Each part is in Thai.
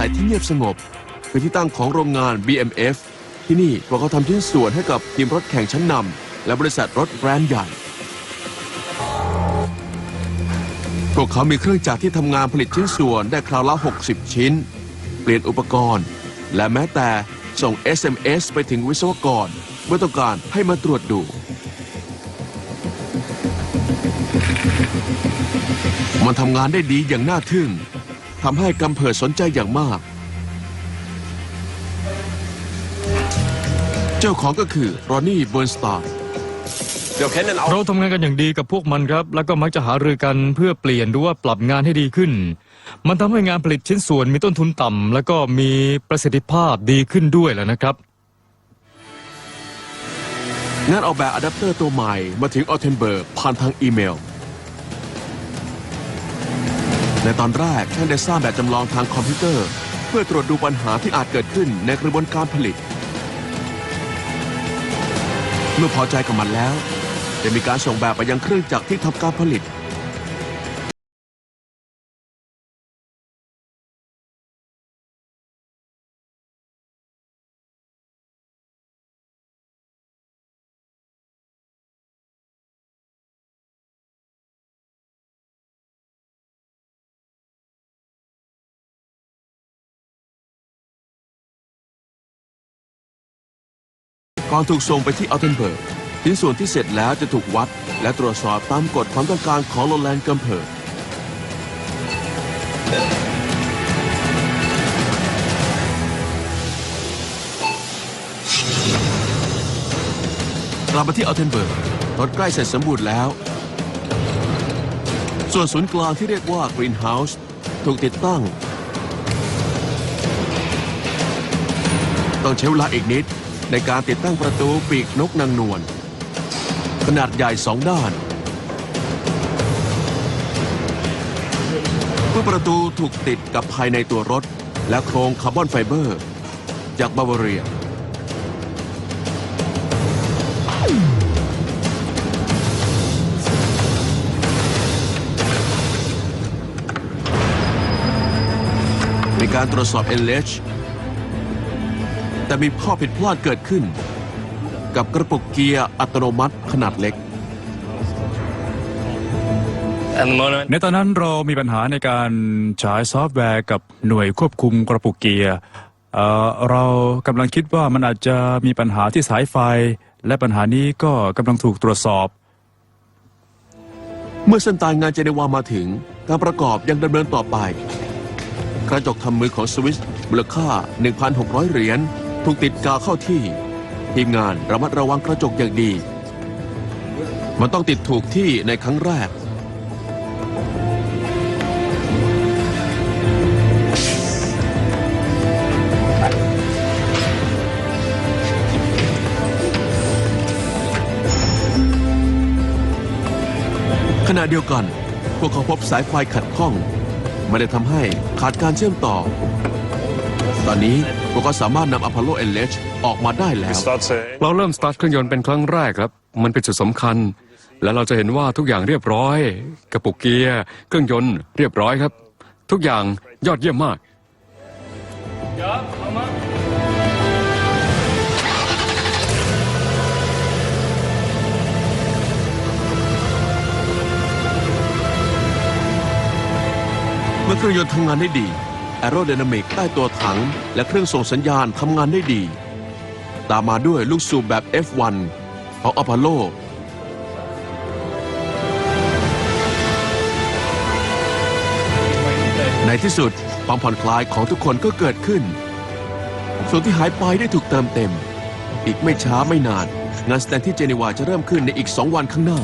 ศัยที่เงียบสงบเป็นที่ตั้งของโรงงาน BMF ที่นี่พวกเขาทำชิ้นส่วนให้กับทีมรถแข่งชั้นนำและบริษัทรถแบรนด์ใหญ่ พวกเขามีเครื่องจักรที่ทำงานผลิตชิ้นส่วนได้คราวละ 60 ชิ้น เปลี่ยนอุปกรณ์ และแม้แต่ส่ง SMS ไปถึงวิศวกรเมื่อต้องการให้มาตรวจดู มันทำงานได้ดีอย่างน่าทึ่ง ทำให้กำเพิดสนใจอย่างมาก เจ้าของก็คือรอนนี่เบิร์นสตาร์ Wir kennen auch เราทำงานกันอย่างดีกับพวกมันครับ แล้วก็มักจะหารือกันเพื่อเปลี่ยนหรือว่าปรับงานให้ดีขึ้น มันทำให้งานผลิตชิ้นส่วนมีต้นทุนต่ำแล้วก็มีประสิทธิภาพดีขึ้นด้วยแหละนะครับ งานออกแบบอะแดปเตอร์ตัวใหม่มาถึงออเทนเบิร์กผ่านทางอีเมล ในตอนแรกท่านได้สร้างแบบจำลองทางคอมพิวเตอร์ เพื่อตรวจดูปัญหาที่อาจเกิดขึ้นในกระบวนการผลิต เมื่อพอใจกับมันแล้วจะมีการส่งแบบไปยังเครื่องจักรที่ทำการผลิต ก่อนถูกส่งไปที่อัลเทนเบิร์กชิ้นส่วนที่เสร็จแล้วจะถูกวัด และตรวจสอบตามกฎความต้องการของโรแลนด์กัมเพิร์กกลับมาที่อัลเทนเบิร์กรถใกล้เสร็จสมบูรณ์แล้ว ส่วนศูนย์กลางที่เรียกว่ากรีนเฮาส์ถูกติดตั้ง ต้องใช้เวลาอีกนิด ในการติดตั้งประตูปีกนกนางนวลขนาดใหญ่สองด้าน เมื่อประตูถูกติดกับภายในตัวรถ และโครงคาร์บอนไฟเบอร์ จากบาวาเรีย มีการตรวจสอบ LH แต่มีข้อผิดพลาดเกิดขึ้น กับกระปุกเกียร์อัตโนมัติขนาดเล็ก at the moment ในตอนนั้นเรามีปัญหาในการใช้ซอฟต์แวร์กับหน่วยควบคุมกระปุกเกียร์เอ่อเรากำลังคิดว่ามันอาจจะมีปัญหาที่สายไฟ และปัญหานี้ก็กำลังถูกตรวจสอบ เมื่อเส้นตายงานเจเนวามาถึง การประกอบยังดำเนินต่อไป กระจกทำมือของสวิสมูลค่า 1,600 เหรียญ ถูกติดกาวเข้าที่ ทีมงานระมัดระวังกระจกอย่างดี มันต้องติดถูกที่ในครั้งแรก ขณะเดียวกัน พวกเขาพบสายไฟขัดข้อง ไม่ได้ทำให้ขาดการเชื่อมต่อ ตอนนี้พวกเขาสามารถนำอพอลโลเอลเลชออกมาได้แล้ว start to เราเริ่มสตาร์ทเครื่องยนต์เป็นครั้งแรกครับ มันเป็นจุดสำคัญ และเราจะเห็นว่าทุกอย่างเรียบร้อย กระปุกเกียร์ เครื่องยนต์เรียบร้อยครับ ทุกอย่างยอดเยี่ยมมาก เมื่อเครื่องยนต์ทำงานได้ดี แอโร d y นามิกใต้ตัวถัง และเครื่องส่งสัญญาณทำงานได้ดี ตามมาด้วยลูกสูบแบบ F1 ของอพอลโลในที่สุดความผ่อนคลายของทุกคนก็เกิดขึ้น ส่วนที่หายไปได้ถูกเติมเต็ม อีกไม่ช้าไม่นาน งานแสดงที่เจนีวาจะเริ่มขึ้นในอีกสองวันข้างหน้า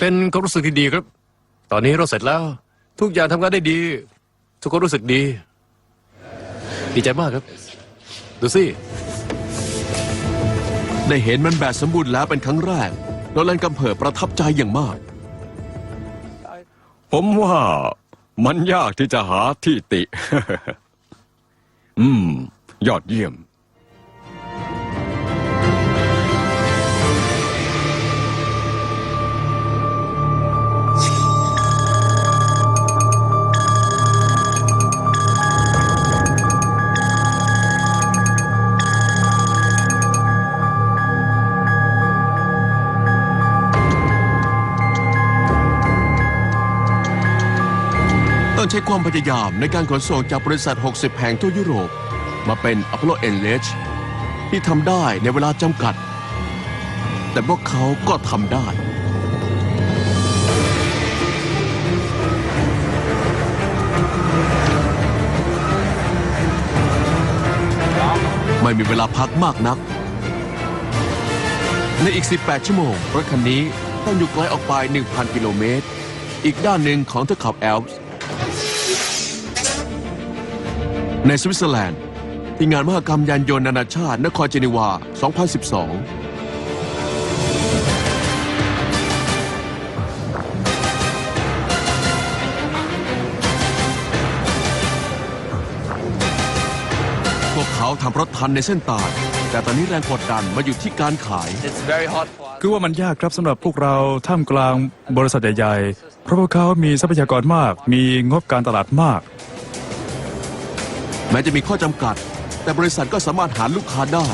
เป็นความรู้สึกที่ดีครับ ตอนนี้เราเสร็จแล้ว ทุกอย่างทำงานได้ดี ทุกคนรู้สึกดี ดีใจมากครับ ดูสิ ได้เห็นมันแบบสมบูรณ์แล้วเป็นครั้งแรกโรแลนด์กัมเพิร์ประทับใจอย่างมาก ผมว่ามันยากที่จะหาที่ติ อืม ยอดเยี่ยม ช้ความพยายามในการขนส่งจากบริษัท 60 แห่งทั่วยุโรป มาเป็น Apollo e n l a g e ที่ทำได้ในเวลาจำกัด แต่พวกเขาก็ทำได้ไม่มีเวลาพักมากนัก ในอีก 18 ชั่วโมง รถคันนี้ต้องอยู่ไกลออกไป 1,000 กิโลเมตร อีกด้านหนึ่งของเทือกเขาแอลป์ ในสวิตเซอร์แลนด์ที่งานมหกรรมยานยนต์นานาชาติ นครเจนีวา 2012พวกเขาทำรถทันในเส้นตาย แต่ตอนนี้แรงกดดันมาอยู่ที่การขาย It's very hard for us. คือว่ามันยากครับสำหรับพวกเราท่ามกลางบริษัทใหญ่ๆ เพราะพวกเขามีทรัพยากรมาก มีงบการตลาดมาก แม้จะมีข้อจำกัด แต่บริษัทก็สามารถหาลูกค้าได้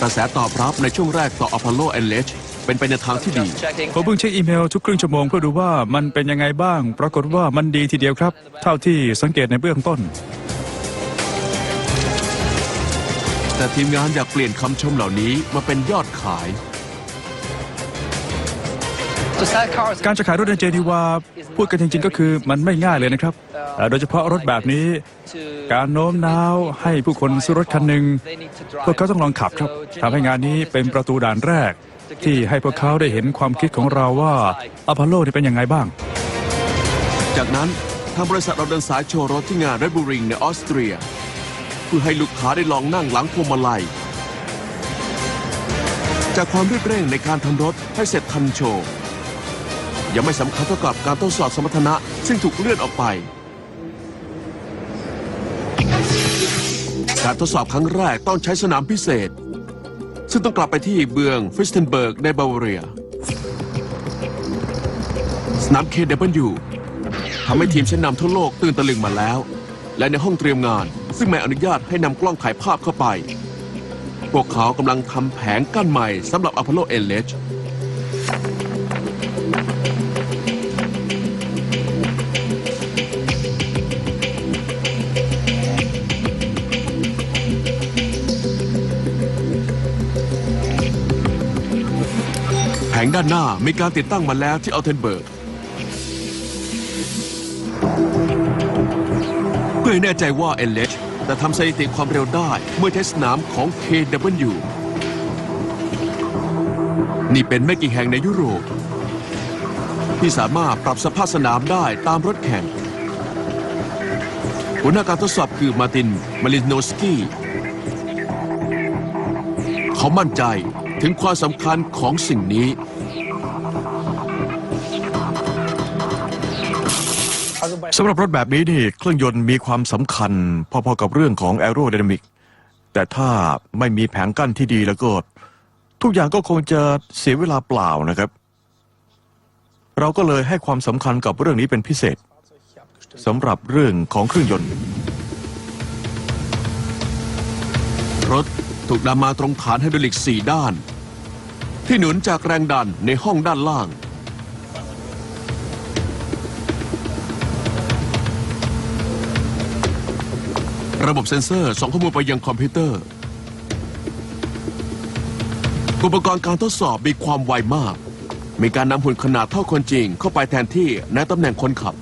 กระแสตอบรับในช่วงแรกต่อ Apollo e n l a g e เป็นไปในทางที่ดี Just checking. ผมเพิ่งเช็คอีเมลทุกครึ่งชั่วโมงเพื่อดูว่ามันเป็นยังไงบ้าง ปรากฏว่ามันดีทีเดียวครับ เท่าที่สังเกตในเบื้องต้น แต่ทีมงานอยากเปลี่ยนคำชมเหล่านี้มาเป็นยอดขาย To sell cars. การจะขายรถในเจดีวา พูดกันจริงๆก็คือมันไม่ง่ายเลยนะครับเอ่อโดยเฉพาะรถแบบนี้ to การโน้มน้าวให้ผู้คนซื้อรถคันหนึ่ง they need to drive. พวกเขาต้องลองขับครับทำให้งานนี้เป็นประตูด่านแรก ที่ให้พวกเขาได้เห็นความคิดของเราว่าอพอลโลนี่เป็นยังไงบ้าง จากนั้นทางบริษัทเราเดินสายโชว์รถที่งาน Red Bull Ring ในออสเตรีย เพื่อให้ลูกค้าได้ลองนั่งหลังพวงมาลัย จากความรีบเร่งในการทำรถให้เสร็จทันโชว์ ยังไม่สำคัญเท่ากับการทดสอบสมรรถนะ ซึ่งถูกเลื่อนออกไป การทดสอบครั้งแรกต้องใช้สนามพิเศษ ซึ่งต้องกลับไปที่เบืองฟริสเทนเบิร์กในบาวาเรีย สนาม KW ทำให้ทีมชั้นนำทั่วโลกตื่นตะลึงมาแล้ว และในห้องเตรียมงาน ซึ่งไม่อนุญาตให้นำกล้องถ่ายภาพเข้าไป พวกเขากำลังทำแผงกั้นใหม่สำหรับ Apollo e n l a g e แผ งด้านหน้ามีการติดตั้งมาแล้วที่อัลเทนเบิร์ก เพื่อให้แน่ใจว่า LH จะทำสถิติความเร็วได้เมื่อใช้สนามของ KW นี่เป็นไม่กี่แห่งในยุโรป ที่สามารถปรับสภาพสนามได้ตามรถแข่งหัวหน้าการทดสอบคือมาตินมาลินโนสกี้ เขามั่นใจ ถึงความสำคัญของสิ่งนี้ สำหรับรถแบบนี้นี่เครื่องยนต์มีความสำคัญ พอๆกับเรื่องของแอโร d y นามิกแต่ถ้าไม่มีแผงกั้นที่ดีแล้วก็ ทุกอย่างก็คงจะเสียเวลาเปล่านะครับ เราก็เลยให้ความสำคัญกับเรื่องนี้เป็นพิเศษสำหรับเรื่องของเครื่องยนต์ รถ ถูกนำมาตรงฐานไฮดรอลิก4ด้าน ที่หนุนจากแรงดันในห้องด้านล่าง ระบบเซ็นเซอร์ส่งข้อมูลไปยังคอมพิวเตอร์ อุปกรณ์การทดสอบมีความไวมาก มีการนำหุ่นขนาดเท่าคนจริงเข้าไปแทนที่ในตำแหน่งคนขับ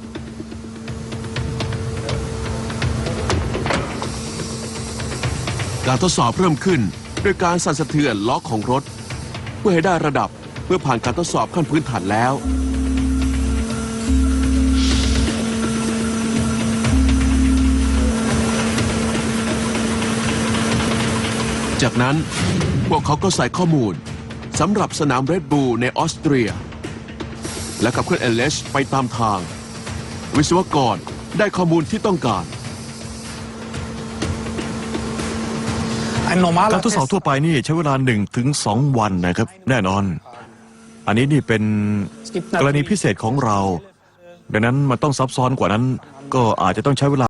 การทดสอบเริ่มขึ้นด้วยการสั่นสะเทือนล้อของรถ เพื่อให้ได้ระดับเพื่อผ่านการทดสอบขั้นพื้นฐานแล้ว จากนั้นพวกเขาก็ใส่ข้อมูลสำหรับสนามเรดบูลในออสเตรีย และขับเคลื่อนเอลเลชไปตามทาง วิศวกรได้ข้อมูลที่ต้องการ การทดสอบทั่วไปนี่ใช้เวลา1นถึงสวันนะครับ แน่นอน อันนี้นี่เป็นกรณีพิเศษของเรา ดังนั้นมันต้องซับซ้อนกว่านั้น ก็อาจจะต้องใช้เวลา